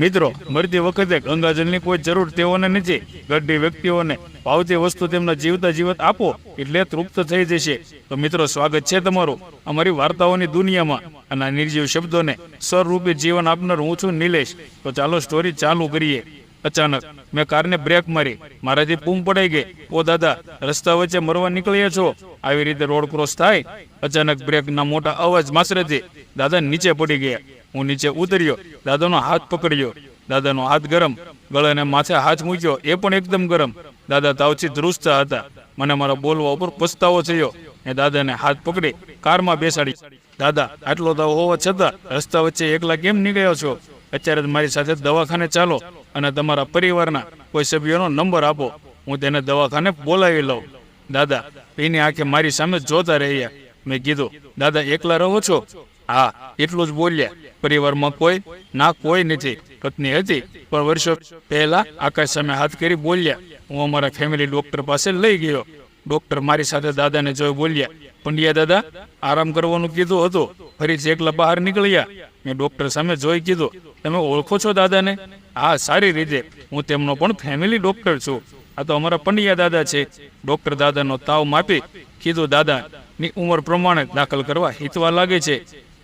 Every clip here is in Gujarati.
મિત્રો, મરતી વખતે ગંગાજળની કોઈ જરૂર તેઓને નથી. ગઢી વ્યક્તિઓને ભાવતી વસ્તુ તેમના જીવતા જીવત આપો એટલે તૃપ્ત થઈ જશે. તો મિત્રો, સ્વાગત છે તમારું અમારી વાર્તાઓની દુનિયામાં અને નિર્જીવ શબ્દોને સ્વરૂપે જીવન આપનાર હું છું નિલેશ. તો ચાલો સ્ટોરી ચાલુ કરીએ. અચાનક મેં કારને બ્રેક મારી. મારાથી પૂમ પડાઈ ગઈ. ઓ દાદા, રસ્તા વચ્ચે મરવા નીકળ્યા છો? આવી રીતે રોડ ક્રોસ થાય? અચાનક બ્રેકના મોટા અવાજ માસરેથી દાદા નીચે પડી ગયા. હું નીચે ઉતર્યો. દાદાનો હાથ પકડ્યો. દાદાનો હાથ ગરમ. ગળાને માથે હાથ મૂક્યો. એ પણ એકદમ ગરમ. દાદા તાવથી ધ્રુસ્ત હતા. મને મારા બોલવા ઉપર પસ્તાવો થયો. એ દાદાને હાથ પકડી કારમાં બેસાડી. દાદા, આટલો તાવ હોવા છતાં રસ્તા વચ્ચે એકલા કેમ નીકળ્યો છો? અત્યારે મારી સાથે દવાખાને ચાલો અને તમારા પરિવારના કોઈ સભ્યોનો નંબર આપો. હું તેને દવાખાને બોલાવી લઉં. દાદા, એની આંખે મારી સામે જોતા રહ્યા. મેં કીધું, દાદા, એકલા રહો છો? હા, એટલું જ બોલ્યા પરિવારમાં કોઈ ના કોઈ નથી. પત્ની હતી, પણ વર્ષો પહેલા આકાશ સામે હાથ કરી બોલ્યા. હું અમારા ફેમિલી ડોક્ટર પાસે લઈ ગયો. ડોક્ટર મારી સાથે દાદાને જોઈ બોલ્યા. પંડ્યા દાદા, આરામ કરવાનું કીધું હતું. ફરી એકલા બહાર નીકળ્યા. મેં ડોક્ટર સામે જોઈ કીધું, તમે ઓળખો છો દાદાને? હા, સારી રીતે. હું તેમનો પણ ફેમિલી ડોક્ટર છું. આ તો અમારા પંડ્યા દાદા છે. ડોક્ટર દાદાનો તાવ માપી કીધું દાદાની ઉંમર પ્રમાણે દાખલ કરવા હિતવા લાગે છે.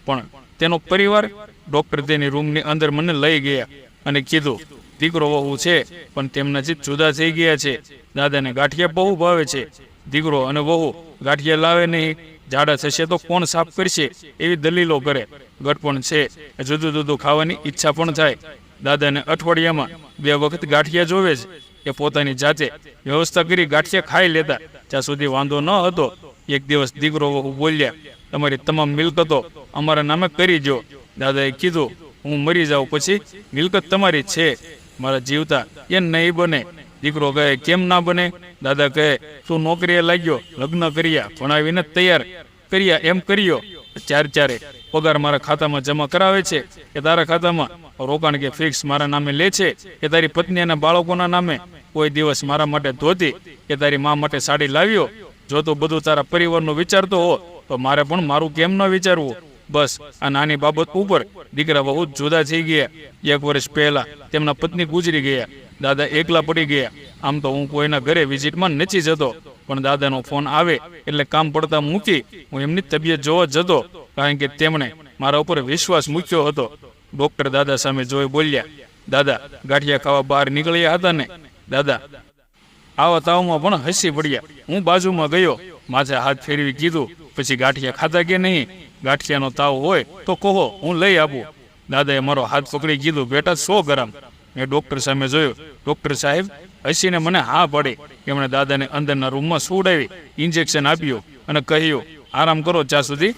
પણ તેનો પરિવાર ડોક્ટર તેની રૂમની અંદર મને લઈ ગયા અને કીધું, દીકરો વહુ છે, પણ તેમના જીત જુદા થઈ ગયા છે. દાદાને ગાંઠિયા બહુ ભાવે છે. દીકરો અને વહુ ગાંઠિયા લાવે નહીં. ઝાડા થશે તો કોણ સાફ કરશે? એવી દલીલો કરે. ગટપણ છે. જુદું જુદું ખાવાની ઈચ્છા પણ થાય. દાદાને અઠવાડિયામાં બે વખત ગાંઠિયા જોવે છે. એ પોતાની જાતે વ્યવસ્થા કરી ગાંઠિયા ખાઈ લેતા. જ્યાં સુધી વાંધો ન હતો, એક દિવસ દીકરો વહુ બોલ્યા તમારી તમામ મિલકતો અમારા નામે કરી જો દાદાએ કીધું, હું મરી જાઉં પછી મિલકત તમારી છે. મારા જીવતા એ નહીં બને. દીકરો કહે, કેમ ના બને? દાદા કહે, તું નોકરીએ લાગ્યો, લગ્ન કર્યા, ભણાવીને તૈયાર. કર્યા એમ કર્યો. ચાર ચારે પગાર મારા ખાતામાં જમા કરાવે છે. કે તારા ખાતામાં રોકાણ કે ફિક્સ મારા નામે લે છે. કે તારી પત્ની અને બાળકોના નામે કોઈ દિવસ મારા માટે ધોતી. કે તારી મા માટે સાડી લાવ્યો. જો તું બધું તારા પરિવારનું વિચારતો હો તો મારે પણ મારું કેમ ન વિચારવું? બસ, આ નાની બાબત ઉપર દીકરા બહુ જુદા થઈ ગયા. એક વર્ષ પહેલા તેમના પત્ની ગુજરી ગયા. દાદા એકલા પડી ગયા. આમ તો હું કોઈના ઘરે વિઝિટમાં નથી જતો. પણ દાદાનો ફોન આવે એટલે કામ પડતા મૂકી હું એમની તબિયત જોવા જતો, કારણ કે તેમણે મારા ઉપર વિશ્વાસ મૂક્યો હતો. ડોક્ટર દાદા સામે જોઈ બોલ્યા, દાદા, ગાંઠિયા ખાવા બહાર નીકળ્યા હતા ને? દાદા આવા તાવમાં પણ હસી પડ્યા. હું બાજુમાં ગયો. માથે હાથ ફેરવી કીધું. પછી ગાંઠિયા ખાધા કે નહીં? ગાંઠિયાનો તાવ હોય તો કહો, હું લઈ આપું. દાદાએ મારો હાથ પકડી કીધું, બેટા, સો ગરમ. મેં ડૉક્ટર સામે જોયું. ડૉક્ટર સાહેબ, હસીને મને હા પડી. એમણે દાદાને અંદરના રૂમમાં સુડાવી ઇન્જેક્શન આપ્યું અને કહ્યું, આરામ કરો ત્યાં સુધી.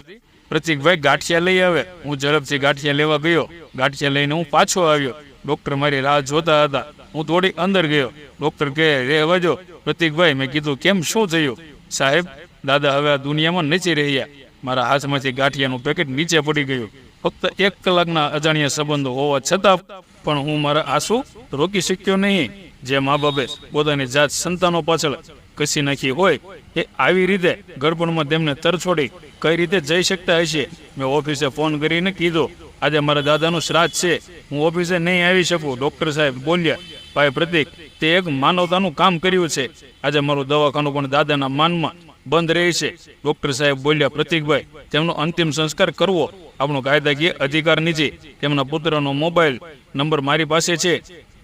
પ્રતિકભાઈ, ગાંઠિયા લઈ આવે. હું ઝડપથી ગાંઠિયા લેવા ગયો. ગાંઠિયા લઈને હું પાછો આવ્યો. ડૉક્ટર મારી રાહ જોતા હતા. હું થોડી અંદર ગયો. ડોક્ટર કહે રે વજો પ્રતિકભાઈ, મેં કીધું, કેમ, શું થયું? સાહેબ, દાદા હવે આ દુનિયામાં નથી રહ્યા. મારા હાથમાંથી ગાંઠિયાનું પેકેટ નીચે પડી ગયું. ફક્ત એક કલાકના અજાણ્યા સંબંધો હોવા છતાં પણ હું મારા આંસુ રોકી શક્યો નહીં. જે મા બાપે પોતાની જાત સંતાનો પાછળ કસી નાખી હોય, એ આવી રીતે ગરબણમાં તેમને તરછોડી કઈ રીતે જઈ શકતા હશે? મેં ઓફિસે ફોન કરીને કીધું, આજે મારા દાદાનું શ્રાદ્ધ છે. હું ઓફિસે નહીં આવી શકું. ડૉક્ટર સાહેબ બોલ્યા ભાઈ પ્રતિક, તે એક માનવતાનું કામ કર્યું છે. આજે મારું દવાખાનું પણ દાદાના માનમાં બંધ રહે છે. ડોક્ટર સાહેબ બોલ્યા, પ્રતિકભાઈ, તેમનો અંતિમ સંસ્કાર કરવો. આપણો કાયદાકીય અધિકાર નીચે. તેમના પુત્રનો મોબાઈલ નંબર મારી પાસે છે.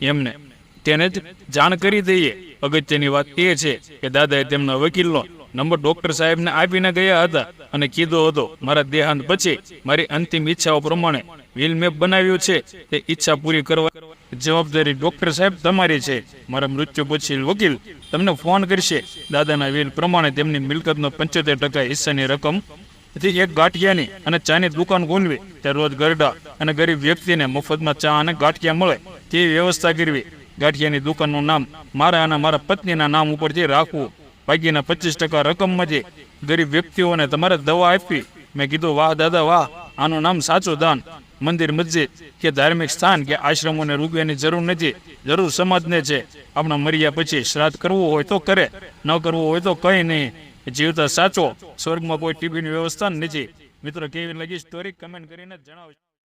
એમને તેને જ જાણ કરી દઈએ. અગત્યની વાત એ છે કે દાદાએ તેમના વકીલનો નંબર ડોક્ટર સાહેબને આપીને ગયા હતા અને કીધો હતો, મારા દેહાંત પછી મારી અંતિમ ઈચ્છાઓ પ્રમાણે વિલ મેપ બનાવ્યું છે. તે ઈચ્છા પૂરી કરવા જવાબદારી ડોક્ટર સાહેબ તમારી છે. મારા મૃત્યુ પછી વકીલ તમને ફોન કરશે. દાદાના વ્હીલ પ્રમાણે તેમની મિલકતનો પંચોતેર ટકા હિસ્સાની રકમ એક ગાંઠિયાની અને ચાની દુકાન ખોલવી. તે રોજ ગરડા અને ગરીબ વ્યક્તિને મફતમાં ચા અને ગાંઠિયા મળે તેવી વ્યવસ્થા કરવી. ગાંઠિયાની દુકાનનું નામ મારા અને મારા પત્નીના નામ ઉપરથી રાખવું. બાકીના પચીસ ટકા રકમમાંથી ગરીબ વ્યક્તિઓને તમારે દવા આપવી. મેં કીધું, વાહ દાદા, વાહ. આનું નામ સાચું દાન. મંદિર મસ્જિદ કે ધાર્મિક સ્થાન કે આશ્રમોને રૂપિયાની જરૂર નથી, જરૂર સમાજને છે. આપણા મર્યા પછી શ્રાદ્ધ કરવું હોય તો કરે, ન કરવું હોય તો કંઈ નહીં. જીવતા સાચો, સ્વર્ગમાં કોઈ ટીવીની વ્યવસ્થા નથી. મિત્રો, કેવી લાગી સ્ટોરી કમેન્ટ કરીને જણાવજો.